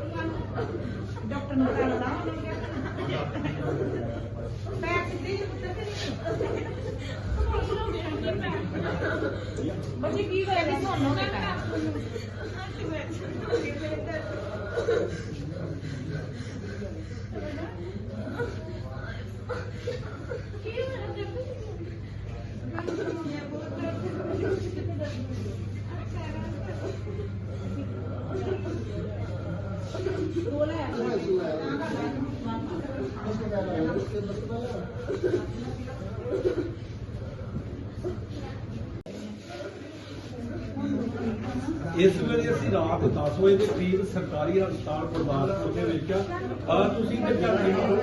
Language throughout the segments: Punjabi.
ਡਾਕਟਰ ਨੂੰ ਕਹਿ ਲਾ ਮੈਂ ਕਿਹਦੀ ਪੁੱਛਦੀ ਹਾਂ ਮੈਂ ਕੀ ਕਰਾਂ ਤੁਹਾਨੂੰ ਬੇਟਾ ਇਸ ਵੇਲੇ ਅਸੀਂ ਰਾਤ 10 ਵਜੇ ਦੇ ਕਰੀਬ ਸਰਕਾਰੀ ਹਸਪਤਾਲ ਗੁਰਦਾਸਪੁਰ ਦੇ ਵਿੱਚ ਆ। ਤੁਸੀਂ ਦੇਖਿਆ ਹੋਣਾ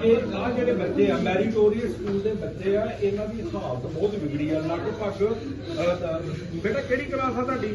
ਕਿ ਆ ਜਿਹੜੇ ਬੱਚੇ ਆ, ਮੈਰੀਟੋਰੀਅਸ ਸਕੂਲ ਦੇ ਬੱਚੇ ਆ, ਇਹਨਾਂ ਦੀ ਹਾਲਤ ਬਹੁਤ ਵਿਗੜੀ ਆ। ਲਗਭਗ ਬੇਟਾ ਕਿਹੜੀ ਕਲਾਸ ਆ ਤੁਹਾਡੀ?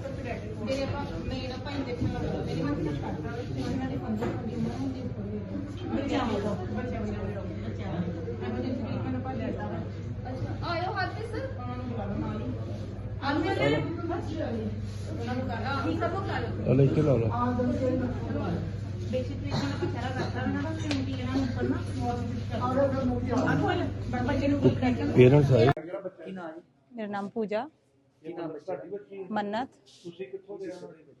ਮੇਰੇ ਪਾਸ ਮੇਰਾ ਭਾਈ ਦੇਖਣ ਲੱਗਾ ਮੇਰੇ ਹੱਥ ਵਿੱਚ ਕੱਟਦਾ ਉਹਨਾਂ ਦੇ 15 ਦੀ ਉਮਰ ਹੁੰਦੀ ਬੱਚਿਆਂ ਦਾ ਬੱਚਿਆਂ ਦਾ ਬੱਚਿਆਂ ਦਾ ਐਮਰਜੈਂਸੀ ਟ੍ਰੀਟਮੈਂਟ ਪਾ ਲੈਤਾ ਅੱਛਾ ਆਇਓ ਹੱਥ ਤੇ ਸਰ ਉਹਨਾਂ ਨੂੰ ਬੁਲਾ ਲਓ ਨਾਲ ਹੀ। ਆਲੂ ਮੇਰੇ ਉਹਨਾਂ ਨੂੰ ਕਹਾ ਠੀਕ ਸਭ ਕਰ ਲੈ ਕੇ ਲਾ ਲਾ ਬੇਸਿਕ ਟ੍ਰੀਟਮੈਂਟ ਆਪਾਂ ਸਾਰਾ ਕਰਤਾ ਉਹਨਾਂ ਦਾ ਕਿਉਂਕਿ ਇਹਨਾਂ ਨੂੰ ਉੱਪਰ ਨਾ ਆਖੋ ਲੈ ਬੱਚੇ ਨੂੰ ਕੋਈ ਕਰੈਕਟ ਪੇਰੈਂਟਸ ਆਏ ਮੇਰਾ ਨਾਮ ਪੂਜਾ। ਮੰਨਤ। ਤੁਸੀਂ ਕਿੱਥੋਂ ਦੇ ਰਹਿਣ ਵਾਲੇ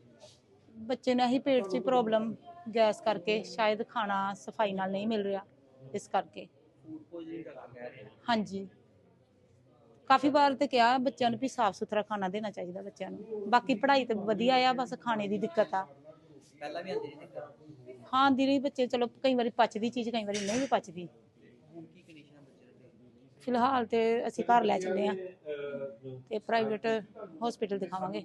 ਬੱਚੇ ਨੂੰ ਇਹੀ ਪੇਟ 'ਚ ਪ੍ਰੋਬਲਮ ਗੈਸ ਕਰਕੇ ਸ਼ਾਇਦ ਖਾਣਾ ਸਫ਼ਾਈ ਨਾਲ ਨਹੀਂ ਮਿਲ ਰਿਹਾ ਇਸ ਕਰਕੇ। ਹਾਂਜੀ। ਕਾਫੀ ਵਾਰ ਤੇ ਕਿਹਾ ਬੱਚਿਆਂ ਨੂੰ ਵੀ ਸਾਫ਼ ਸੁਥਰਾ ਖਾਣਾ ਦੇਣਾ ਚਾਹੀਦਾ ਬੱਚਿਆਂ ਨੂੰ। ਬਾਕੀ ਪੜ੍ਹਾਈ ਤੇ ਵਧੀਆ ਆ ਬਸ ਖਾਣੇ ਦੀ ਦਿੱਕਤ ਆ। ਪਹਿਲਾਂ ਵੀ ਆਂਦੀ ਰਹੀ ਦਿੱਕਤ? ਹਾਂ ਆਂਦੀ ਰਹੀ ਬੱਚੇ ਚਲੋ ਕਈ ਵਾਰੀ ਪਚਦੀ ਚੀਜ਼ ਕਈ ਵਾਰੀ ਨਹੀਂ ਵੀ ਪਚਦੀ ਹੁਣ ਕੀ ਕੰਡੀਸ਼ਨ ਹੈ ਬੱਚੇ ਦੀ ਫਿਲਹਾਲ ਤੇ ਅਸੀਂ ਘਰ ਲੈ ਚੱਲੇ ਆ ਤੇ ਪ੍ਰਾਈਵੇਟ ਹਸਪੀਟਲ ਦਿਖਾਵਾਂਗੇ।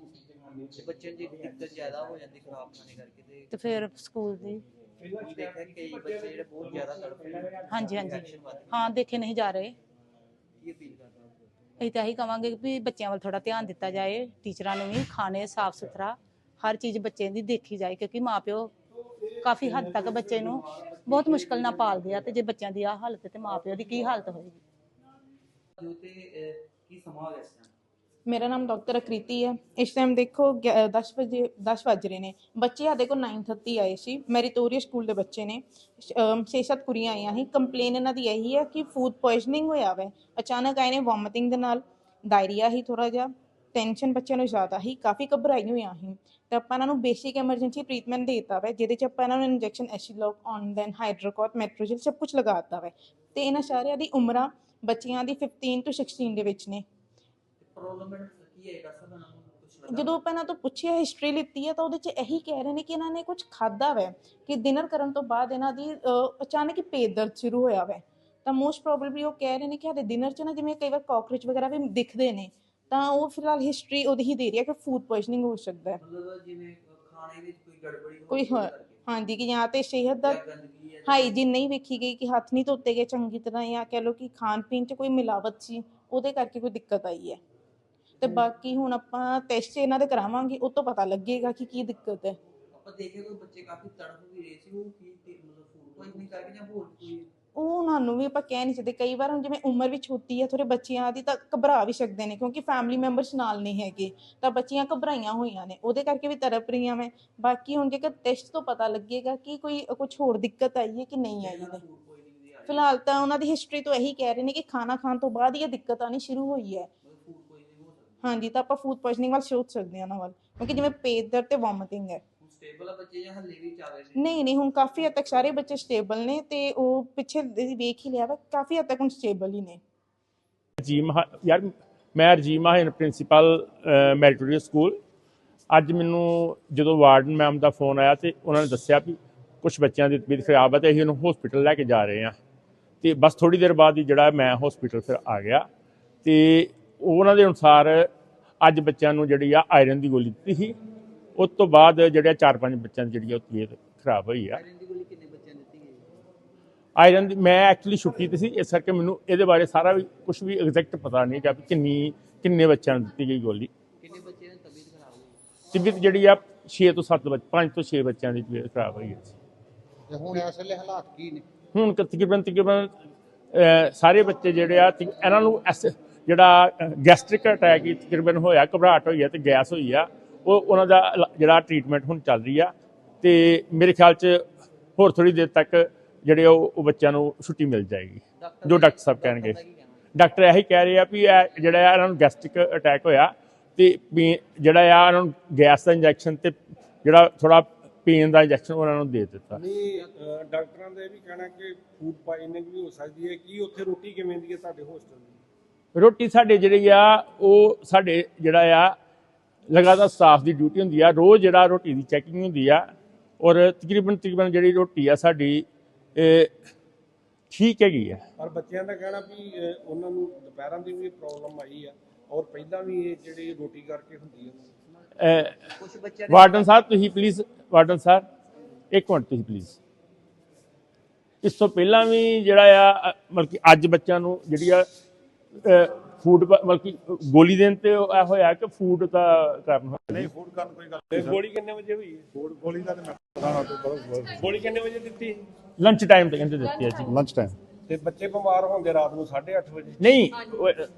ਤੇ ਬੱਚੇ ਦੀ ਦਿੱਕਤ ਜ਼ਿਆਦਾ ਹੋ ਜਾਂਦੀ ਖਰਾਬ ਖਾਣੇ ਕਰਕੇ ਤੇ ਤੇ ਫਿਰ ਸਕੂਲ ਦੀ। ਕੀ ਦੇਖਿਆ ਕਿ ਕਈ ਬੱਚੇ ਜਿਹੜੇ ਬਹੁਤ ਜ਼ਿਆਦਾ ਤੜਫ ਰਹੇ ਨੇ। ਹਾਂਜੀ ਹਾਂਜੀ। ਹਾਂ ਦੇਖੇ ਨਹੀਂ ਜਾ ਰਹੇ। ਕੀ ਅਪੀਲ ਕਰਦਾ ਹਾਂ? ਅਸੀਂ ਤਾਂ ਇਹੀ ਕਵਾਂਗੇ ਵੀ ਬੱਚਿਆਂ ਵੱਲ ਥੋੜਾ ਧਿਆਨ ਦਿੱਤਾ ਜਾਏ ਟੀਚਰਾਂ ਨੂੰ ਵੀ ਖਾਣੇ ਸਾਫ਼ ਸੁਥਰਾ ਹਰ ਚੀਜ਼ ਬੱਚੇ ਦੀ ਦੇਖੀ ਜਾਏ ਕਿਉਂਕਿ ਮਾਪਿਓ ਕਾਫੀ ਹੱਦ ਤੱਕ ਬੱਚੇ ਨੂੰ ਬਹੁਤ ਮੁਸ਼ਕਲ ਨਾਲ ਪਾਲਦੇ ਆ ਤੇ ਜੇ ਬੱਚਿਆਂ ਦੀ ਆ ਹਾਲਤ ਤੇ ਮਾਪਿਓ ਦੀ ਕੀ ਹਾਲਤ ਹੋਏਗੀ? ਜੋ ਤੇ ਕੀ ਸਮਾਂ ਹੋ ਗਿਆ ਮੇਰਾ ਨਾਮ ਡਾਕਟਰ ਅਕ੍ਰਿਤੀ ਹੈ। ਇਸ ਟਾਈਮ ਦੇਖੋ 10 ਵਜੇ 10 ਵੱਜ ਰਹੇ ਨੇ। ਬੱਚੇ ਸਾਡੇ ਕੋਲ 9:30 ਆਏ ਸੀ। ਮੈਰੀਟੋਰੀਆ ਸਕੂਲ ਦੇ ਬੱਚੇ ਨੇ। 6-7 ਕੁੜੀਆਂ ਆਈਆਂ ਸੀ। ਕੰਪਲੇਨ ਇਹਨਾਂ ਦੀ ਇਹੀ ਹੈ ਕਿ ਫੂਡ ਪੋਇਜ਼ਨਿੰਗ ਹੋਇਆ ਵੈ। ਅਚਾਨਕ ਆਏ ਨੇ ਵੋਮਿਟਿੰਗ ਦੇ ਨਾਲ। ਡਾਇਰੀਆ ਹੀ ਥੋੜਾ ਜਿਹਾ। ਟੈਨਸ਼ਨ ਬੱਚਿਆਂ ਨੂੰ ਜ਼ਿਆਦਾ ਹੀ ਕਾਫੀ ਘਬਰਾਈ ਹੋਈਆਂ ਸੀ। ਤੇ ਆਪਾਂ ਇਹਨਾਂ ਨੂੰ ਬੇਸਿਕ ਐਮਰਜੈਂਸੀ ਟ੍ਰੀਟਮੈਂਟ ਦੇਤਾ ਦਿੱਤਾ ਜਿਹਦੇ ਚ ਆਪਾਂ ਇਹਨਾਂ ਨੂੰ ਇੰਜੈਕਸ਼ਨ ਐਸੀਲੋਕ ਔਨਡਨ ਹਾਈਡਰੋਕੋਟ ਮੈਟਰੋਜਲ ਸਭ ਕੁਝ ਲਗਾ ਦਿੱਤਾ ਵੈ। ਤੇ ਇਹਨਾਂ ਸਾਰਿਆਂ ਦੀ ਉਮਰਾਂ ਬੱਚਿਆਂ ਦੀ 15 ਤੋਂ 16 ਦੇ ਵਿੱਚ ਨੇ। ਪ੍ਰੋਬਲਮ ਕੀ ਹੈ ਦੱਸ ਸਕਦਾ ਨਾ ਕੁਝ ਜਦੋਂ ਆਪਾਂ ਇਹਨਾਂ ਤੋਂ ਪੁੱਛਿਆ ਹਿਸਟਰੀ ਲਿੱਤੀ ਹੈ ਤਾਂ ਉਹਦੇ 'ਚ ਇਹੀ ਕਹਿ ਰਹੇ ਨੇ ਕਿ ਇਹਨਾਂ ਨੇ ਕੁਝ ਖਾਦਾ ਵੈ ਕਿ ਡਿਨਰ ਕਰਨ ਤੋਂ ਬਾਅਦ ਇਹਨਾਂ ਦੀ ਅਚਾਨਕ ਹੀ ਪੇਟ ਦਰਦ ਸ਼ੁਰੂ ਹੋਇਆ ਵੈ। ਤਾਂ ਮੋਸਟ ਪ੍ਰੋਬਬਲੀ ਉਹ ਕਹਿ ਰਹੇ ਨੇ ਕਿ ਸਾਡੇ ਡਿਨਰ 'ਚ ਨਾ ਜਿਵੇਂ ਕਈ ਵਾਰ ਕਾਕਰੋਚ ਵਗੈਰਾ ਵੀ ਦਿਖਦੇ ਨੇ ਤਾਂ ਉਹ ਫਿਲਹਾਲ ਹਿਸਟਰੀ ਉਹਦੀ ਹੀ ਦੇ ਰਹੀ ਹੈ ਕਿ ਫੂਡ ਪੋਇਜ਼ਨਿੰਗ ਹੋ ਸਕਦਾ ਹੈ। ਮਤਲਬ ਜਿਵੇਂ ਖਾਣੇ ਵਿੱਚ ਕੋਈ ਗੜਬੜੀ ਹੋ ਕੋਈ ਹਾਂ- ਹਾਂਜੀ ਕਿ ਜਾਂ ਤੇ ਸਿਹਤ ਦਾ ਜਾਂ ਗੰਦਗੀ ਹੈ ਹਾਈਜੀਨ ਨਹੀਂ ਵੇਖੀ ਗਈ ਕਿ ਹੱਥ ਨਹੀਂ ਧੋਤੇ ਗਏ ਚੰਗੀ ਤਰ੍ਹਾਂ ਜਾਂ ਕਹਿ ਲਓ ਕਿ ਖਾਣ ਪੀਣ 'ਚ ਕੋਈ ਮਿਲਾਵਟ ਸੀ ਉਹਦੇ ਕਰਕੇ ਕੋਈ ਦਿੱਕਤ ਆਈ ਹੈ। ਤੇ ਬਾਕੀ ਹੁਣ ਆਪਾਂ ਟੈਸਟ ਇਹਨਾਂ ਦੇ ਕਰਾਵਾਂਗੇ ਉਹ ਤੋਂ ਪਤਾ ਲੱਗੇਗਾ ਕਿ ਕੀ ਦਿੱਕਤ ਹੈ। ਆਪਾਂ ਦੇਖਿਆ ਕੋਈ ਬੱਚੇ ਕਾਫੀ ਤੜਫ ਵੀ ਰਹੇ ਸੀ ਉਹ ਕੀ ਮਤਲਬ ਫੂਡ ਪੋਇਜ਼ਨਿੰਗ ਕਰਕੇ ਜਾਂ ਹੋਰ ਕੋਈ ਉਹ ਉਹਨਾਂ ਨੂੰ ਵੀ ਆਪਾਂ ਕਹਿ ਨਹੀਂ ਸਕਦੇ। ਕਈ ਵਾਰ ਹੁਣ ਜਿਵੇਂ ਉਮਰ ਵੀ ਛੋਟੀ ਹੈ ਥੋੜੇ ਬੱਚਿਆਂ ਦੀ ਤਾਂ ਘਬਰਾ ਵੀ ਸਕਦੇ ਨੇ ਕਿਉਂਕਿ ਫੈਮਿਲੀ ਮੈਂਬਰਸ ਨਾਲ ਨਹੀਂ ਹੈਗੇ। ਤਾਂ ਬੱਚੀਆਂ ਘਬਰਾਈਆਂ ਹੋਈਆਂ ਨੇ। ਉਹਦੇ ਕਰਕੇ ਵੀ ਤੜਪ ਰਹੀਆਂ ਮੈਂ। ਬਾਕੀ ਹੁਣ ਜੇਕਰ ਟੈਸਟ ਤੋਂ ਪਤਾ ਲੱਗੇਗਾ ਕਿ ਕੋਈ ਕੁਝ ਹੋਰ ਦਿੱਕਤ ਆਈ ਹੈ ਕਿ ਨਹੀਂ ਆਈ ਹੈ। ਫਿਲਹਾਲ ਤਾਂ ਉਹਨਾਂ ਦੀ ਹਿਸਟਰੀ ਤੋਂ ਇਹੀ ਕਹਿ ਰਹੇ ਨੇ ਕਿ ਖਾਣਾ ਖਾਣ ਤੋਂ ਬਾਅਦ ਹੀ ਇਹ ਦਿੱਕਤ ਆਣੀ ਸ਼ੁਰੂ ਹੋਈ ਹੈ। ਹਾਂਜੀ, ਤਾਂ ਆਪਾਂ ਫੂਡ ਪੋਇਜ਼ਨਿੰਗ ਵੱਲ ਸੋਚ ਸਕਦੇ ਹਾਂ ਉਹਨਾਂ ਵੱਲ। ਕਿਉਂਕਿ ਜਿਵੇਂ ਪੇਟ ਦਰਦ ਤੇ ਵੋਮਿਟਿੰਗ ਹੈ। ਸਟੇਬਲ ਆ ਬੱਚੇ ਜਾਂ ਹੱਲੇ ਵੀ ਚੱਲ ਰਹੇ ਨੇ? ਨਹੀਂ ਨਹੀਂ ਹੁਣ ਕਾਫੀ ਹੱਦ ਤੱਕ ਸਾਰੇ ਬੱਚੇ ਸਟੇਬਲ ਨੇ ਤੇ ਉਹ ਪਿੱਛੇ ਵੇਖ ਹੀ ਲਿਆ ਵਾ ਕਾਫੀ ਹੱਦ ਤੱਕ ਹੁਣ ਸਟੇਬਲ ਹੀ ਨੇ। ਰਜੀਮ ਹਾ- ਯਾਰ ਮੈਂ ਰਜੀਮ ਮਾਹਿਰ ਪ੍ਰਿੰਸੀਪਲ ਮੈਰੀਟੋਰੀਅਸ ਸਕੂਲ ਅੱਜ ਮੈਨੂੰ ਜਦੋਂ ਵਾਰਡਨ ਮੈਮ ਦਾ ਫੋਨ ਆਇਆ ਤੇ ਉਹਨਾਂ ਨੇ ਦੱਸਿਆ ਵੀ ਕੁਝ ਬੱਚਿਆਂ ਦੀ ਤਬੀਅਤ ਖਰਾਬ ਹੈ ਤੇ ਅਸੀਂ ਉਹਨੂੰ ਹਸਪੀਟਲ ਲੈ ਕੇ ਜਾ ਰਹੇ ਹਾਂ। ਤੇ ਬਸ ਥੋੜੀ ਦੇਰ ਬਾਅਦ ਹੀ ਜਿਹੜਾ ਮੈਂ ਹਸਪੀਟਲ ਫਿਰ ਆ ਗਿਆ ਤੇ ਉਹਨਾਂ ਦੇ ਅਨੁਸਾਰ ਅੱਜ ਬੱਚਿਆਂ ਨੂੰ ਜਿਹੜੀ ਆ ਆਇਰਨ ਦੀ ਗੋਲੀ ਦਿੱਤੀ ਸੀ। ਉਸ ਤੋਂ ਬਾਅਦ ਜਿਹੜੇ ਚਾਰ ਪੰਜ ਬੱਚਿਆਂ ਦੀ ਜਿਹੜੀ ਉਹ ਤਬੀਅਤ ਖਰਾਬ ਹੋਈ ਆ। ਆਇਰਨ ਦੀ ਗੋਲੀ ਕਿੰਨੇ ਬੱਚਿਆਂ ਨੂੰ ਦਿੱਤੀ ਗਈ? ਆਇਰਨ ਦੀ ਮੈਂ ਐਕਚੁਅਲੀ ਛੁੱਟੀ ਤੇ ਸੀ ਇਸ ਕਰਕੇ ਮੈਨੂੰ ਇਹਦੇ ਬਾਰੇ ਸਾਰਾ ਵੀ ਕੁਝ ਵੀ ਐਗਜ਼ੈਕਟ ਪਤਾ ਨਹੀਂ ਕਿ ਕਿੰਨੀ ਕਿੰਨੇ ਬੱਚਿਆਂ ਨੂੰ ਦਿੱਤੀ ਗਈ ਗੋਲੀ। ਕਿੰਨੇ ਬੱਚਿਆਂ ਦੀ ਤਬੀਅਤ ਖਰਾਬ ਹੋਈ? ਤਬੀਅਤ ਜਿਹੜੀ ਆ 6 ਤੋਂ 7 ਬੱਚ 5 ਤੋਂ 6 ਬੱਚਿਆਂ ਦੀ ਤਬੀਅਤ ਖਰਾਬ ਹੋਈ ਤੇ ਹੁਣ ਇਸ ਵੇਲੇ ਹਾਲਾਤ ਕੀ ਨੇ? ਹੁਣ ਕ- ਤਕਰੀਬਨ ਤਕਰੀਬਨ ਸਾਰੇ ਬੱਚੇ ਜਿਹੜੇ ਆ ਇਹਨਾਂ ਨੂੰ ਐਸ- ਜਿਹੜਾ ਗੈਸਟ੍ਰਿਕ ਅਟੈਕ ਤਕਰੀਬਨ ਹੋਇਆ ਘਬਰਾਹਟ ਹੋਈ ਆ ਤੇ ਗੈਸ ਹੋਈ ਆ। ਉਹ ਉਹਨਾਂ ਦਾ ਜਿਹੜਾ ਟ੍ਰੀਟਮੈਂਟ ਹੁਣ ਚੱਲ ਰਹੀ ਆ ਤੇ ਮੇਰੇ ਖਿਆਲ 'ਚ ਹੋਰ ਥੋੜੀ ਦੇਰ ਤੱਕ ਜਿਹੜੇ ਉਹ ਉਹ ਬੱਚਿਆਂ ਨੂੰ ਛੁੱਟੀ ਮਿਲ ਜਾਏਗੀ। ਜੋ ਡਾਕਟਰ ਸਾਹਿਬ ਕਹਿਣਗੇ? ਡਾਕਟਰ ਇਹੀ ਕਹਿ ਰਹੇ ਆ ਵੀ ਇਹ ਜਿਹੜਾ ਆ ਇਹਨਾਂ ਨੂੰ ਗੈਸਟ੍ਰਿਕ ਅਟੈਕ ਹੋਇਆ ਤੇ ਪੇ- ਜਿਹੜਾ ਆ ਇਹਨਾਂ ਨੂੰ ਗੈਸ ਦਾ ਇੰਜੈਕਸ਼ਨ ਤੇ ਜਿਹੜਾ ਥੋੜਾ ਪੇਨ ਦਾ ਇੰਜੈਕਸ਼ਨ ਉਹਨਾਂ ਨੂੰ ਦੇ ਦਿੱਤਾ। ਨਹੀਂ ਡਾਕਟਰਾਂ ਦਾ ਇਹ ਵੀ ਕਹਿਣਾ ਕਿ ਫੂਡ ਪਾਇਜ਼ਨਿੰਗ ਵੀ ਹੋ ਸਕਦੀ ਹੈ। ਕੀ ਉੱਥੇ ਰੋਟੀ ਕਿਵੇਂ ਦੀ ਹੈ ਤੁਹਾਡੇ ਹੋਸਟਲ ਦੀ? ਰੋਟੀ ਸਾਡੇ ਜਿਹੜੀ ਆ ਉਹ ਸਾਡੇ ਜਿਹੜਾ ਆ ਲਗਾਤਾਰ ਸਟਾਫ ਦੀ ਡਿਊਟੀ ਹੁੰਦੀ ਆ ਰੋਜ਼ ਜਿਹੜਾ ਰੋਟੀ ਦੀ ਚੈਕਿੰਗ ਹੁੰਦੀ ਆ ਔਰ ਤਕਰੀਬਨ ਤਕਰੀਬਨ ਜਿਹੜੀ ਰੋਟੀ ਆ ਸਾਡੀ ਇਹ ਠੀਕ ਹੈਗੀ ਆ। ਪਰ ਬੱਚਿਆਂ ਦਾ ਕਹਿਣਾ ਵੀ ਉਹਨਾਂ ਨੂੰ ਦੁਪਹਿਰਾਂ ਦੀ ਵੀ ਪ੍ਰੋਬਲਮ ਆਈ ਆ ਔਰ ਪਹਿਲਾਂ ਵੀ ਇਹ ਜਿਹੜੀ ਰੋਟੀ ਕਰਕੇ ਹੁੰਦੀ ਕੁਝ ਬੱਚਿਆਂ ਦੇ ਵਾਰਡਨ ਸਾਹਿਬ ਤੁਸੀਂ ਪਲੀਜ਼ ਵਾਰਡਨ ਸਾਹਿਬ ਇੱਕ ਮਿੰਟ ਤੁਸੀਂ ਪਲੀਜ਼ ਇਸ ਤੋਂ ਪਹਿਲਾਂ ਵੀ ਜਿਹੜਾ ਆ ਮਤਲਬ ਕਿ ਅੱਜ ਬੱਚਿਆਂ ਨੂੰ ਜਿਹੜੀ ਆ ਫੂਡ ਮਤਲਬ ਕਿ ਗੋਲੀ ਦੇਣ ਤੇ ਇਹ ਹੋਇਆ ਕਿ ਫੂਡ ਦਾ ਕਾਰਨ ਹੋਇਆ? ਨਹੀਂ ਫੂਡ ਕਰਨ ਕੋਈ ਗੱਲ ਤੇ ਗੋਲੀ ਕਿੰਨੇ ਵਜੇ ਹੋਈ ਹੈ? ਫੂਡ ਗੋਲੀ ਦਾ ਤੇ ਮੈਂ ਪਤਾ ਨਾ ਤੇ ਬੜਾ ਗੋਲੀ ਕਿੰਨੇ ਵਜੇ ਦਿੱਤੀ? ਲੰਚ ਟਾਈਮ ਤੇ ਕਹਿੰਦੇ ਦਿੱਤੀ ਜੀ। Lunch time. ਤੇ ਬੱਚੇ ਬਿਮਾਰ ਹੁੰਦੇ ਰਾਤ ਨੂੰ 8:30 ਵਜੇ। ਨਹੀਂ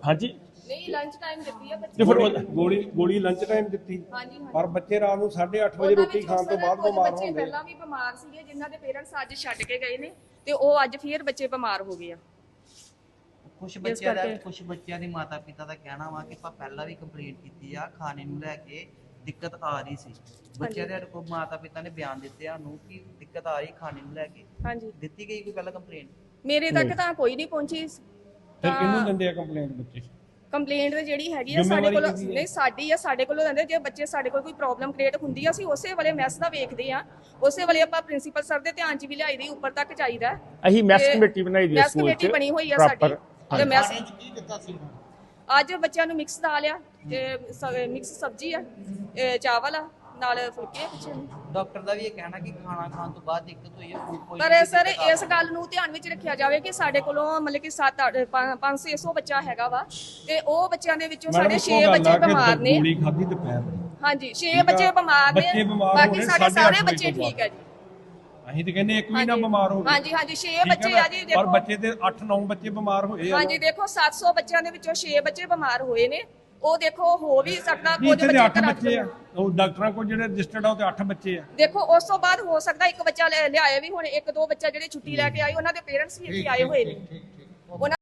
ਹਾਂਜੀ? ਨਹੀਂ ਲੰਚ ਟਾਈਮ ਦਿੱਤੀ ਆ ਉਹ- ਗੋਲੀ ਗੋਲੀ ਲੰਚ ਟਾਈਮ ਦਿੱਤੀ। ਪਰ ਬੱਚੇ ਰਾਤ ਨੂੰ 8:30 ਵਜੇ ਰੋਟੀ ਖਾਣ ਤੋਂ ਬਾਅਦ ਬਿਮਾਰ ਬੱਚੇ ਹੁੰਦੇ ਪਹਿਲਾਂ ਵੀ ਬਿਮਾਰ ਸੀਗੇ ਜਿਨ੍ਹਾਂ ਦੇ ਪੇਰੈਂਟਸ ਅੱਜ ਛੱਡ ਕੇ ਗਏ ਨੇ ਤੇ ਉਹ ਅੱਜ ਫੇਰ ਬੱਚੇ ਬਿਮਾਰ ਹੋ ਗਏ ਆ। ਕੁਝ ਬੱਚਿਆਂ ਦਾ ਕਰਕੇ। ਕੁਝ ਬੱਚਿਆਂ ਦੇ ਮਾਤਾ ਪਿਤਾ ਦਾ ਕਹਿਣਾ ਵਾ ਕਿ ਆਪਾਂ ਪਹਿਲਾਂ ਵੀ ਕੰਪਲੇਂਟ ਕੀਤੀ ਆ ਖਾਣੇ ਨੂੰ ਲੈ ਕੇ ਦਿੱਕਤ ਆ ਰਹੀ ਸੀ। ਬੱਚਿਆਂ ਦੇ ਕੋਲ ਮਾਤਾ ਪਿਤਾ ਨੇ ਬਿਆਨ ਦਿੱਤੇ ਆ ਨੂੰ ਕਿ ਦਿੱਕਤ ਆ ਰਹੀ ਖਾਣੇ ਨੂੰ ਲੈ ਕੇ। ਹਾਂਜੀ। ਦਿੱਤੀ ਗਈ ਕੋਈ ਪਹਿਲਾਂ ਕੰਪਲੇਂਟ ਮੇਰੇ ਤੱਕ ਤਾਂ ਕੋਈ ਨਹੀਂ ਪਹੁੰਚੀ। ਫਿਰ ਕਿਹਨੂੰ ਦਿੰਦੇ ਆ ਕੰਪਲੇਂਟ ਬੱਚੇ? ਕੰਪਲੇਂਟ ਜਿਹੜੀ ਹੈਗੀ ਆ ਸਾਡੇ ਜ਼ਿੰਮੇਵਾਰੀ ਕੋਲ ਕਿਹਦੀ ਹੈ? ਨਹੀਂ ਸਾਡੀ ਆ ਸਾਡੇ ਕੋਲੋਂ ਰਹਿੰਦੇ ਜੇ ਬੱਚੇ ਸਾਡੇ ਕੋਲ ਕੋਈ ਪ੍ਰੋਬਲਮ ਕ੍ਰੀਏਟ ਹੁੰਦੀ ਆ ਅਸੀਂ ਉਸੇ ਵੇਲੇ ਮੈਸ ਦਾ ਵੇਖਦੇ ਆ। ਉਸੇ ਵੇਲੇ ਆਪਾਂ ਪ੍ਰਿੰਸੀਪਲ ਸਰ ਦੇ ਧਿਆਨ 'ਚ ਵੀ ਲਿਆਈ ਦੀ ਉੱਪਰ ਤੱਕ ਚਾਹੀਦਾ। ਅਸੀਂ ਮੈਸ ਤੇ ਕਮੇਟੀ ਬਣਾਈ ਦੀ ਮੈਸ ਸਕੂਲ ਕਮੇਟੀ 'ਚ ਬਣੀ ਹੋਈ ਆ proper, ਸਾਡੀ ਤੇ ਮੈਸ ਖਾਣੇ 'ਚ ਕੀ ਦਿੱਤਾ ਸੀ? ਅੱਜ ਬੱਚਿਆਂ ਨੂੰ ਮਿਕਸ ਦਾਲ ਆ ਤੇ ਮਿਕਸ ਸਬਜ਼ੀ ਆ ਇਹ ਚਾਵਲ ਆ ਨਾਲ ਫੁਲਕੇ ਆ ਬੱਚਿਆਂ ਨੂੰ। ਡਾਕਟਰ ਦਾ ਵੀ ਇਹ ਕਹਿਣਾ ਕਿ ਖਾਣਾ ਖਾਣ ਤੋਂ ਬਾਅਦ ਦਿੱਕਤ ਹੋਈ ਹੈ ਫੂਡ ਪਰ ਸਰ ਇਸ ਗੱਲ ਨੂੰ ਧਿਆਨ ਵਿੱਚ ਰੱਖਿਆ ਜਾਵੇ ਕਿ ਸਾਡੇ ਕੋਲੋਂ ਮਤਲਬ ਕਿ 7 5 600 ਬੱਚਾ ਹੈਗਾ ਵਾ ਤੇ ਉਹ ਬੱਚਿਆਂ ਦੇ ਵਿੱਚੋਂ ਸਾਡੇ 6 ਬੱਚੇ ਬਿਮਾਰ ਨੇ। ਗੋਲੀ ਖਾਧੀ ਦੁਪਹਿਰ ਦੀ। ਹਾਂਜੀ 6 ਠੀਕ ਆ। ਬੱਚੇ ਬਿਮਾਰ ਨੇ ਬਾਕੀ ਸਾਡੇ ਸਾਰੇ ਬੱਚੇ ਠੀਕ ਹੈ ਜੀ। ਅਸੀਂ ਤੇ ਕਹਿੰਦੇ ਇੱਕ ਵੀ ਨਾ ਹਾਂਜੀ। ਬਿਮਾਰ ਹੋਵੇ ਹਾਂਜੀ ਹਾਂਜੀ 6 ਠੀਕ ਹੈ ਬੱਚੇ ਨਾ? ਆ ਜੀ ਪਰ ਦੇਖੋ। ਬੱਚੇ ਤੇ 8-9 ਬੱਚੇ ਬਿਮਾਰ ਹੋਏ ਆ। ਹਾਂਜੀ ਦੇਖੋ 700 ਬੱਚਿਆਂ ਦੇ ਵਿੱਚੋਂ 6 ਬੱਚੇ ਬਿਮਾਰ ਹੋਏ ਨੇ। ਉਹ ਦੇਖੋ ਹੋ ਵੀ ਸਕਦਾ ਨਹੀਂ ਕੁਝ ਇੱਥੇ ਤੇ 8 ਘਰਾਂ 'ਚ ਬੱਚੇ ਆ। ਉਹ ਡਾਕਟਰਾਂ ਕੋਲ ਜਿਹੜੇ ਰਜਿਸਟਰਡ ਆ ਉਹ ਤੇ 8 ਬੱਚੇ ਆ। ਦੇਖੋ ਉਸ ਤੋਂ ਬਾਅਦ ਹੋ ਸਕਦਾ ਇੱਕ ਬੱਚਾ ਲੈ- ਲਿਆਏ ਵੀ ਹੁਣ। ਇੱਕ ਦੋ ਬੱਚਾ ਜਿਹੜੇ ਛੁੱਟੀ ਲੈ ਕੇ ਆਏ ਉਹਨਾਂ ਦੇ ਪੇਰੈਂਟਸ ਵੀ ਇੱਥੇ ਆਏ ਹੋਏ ਨੇ। ਉਹਨਾਂ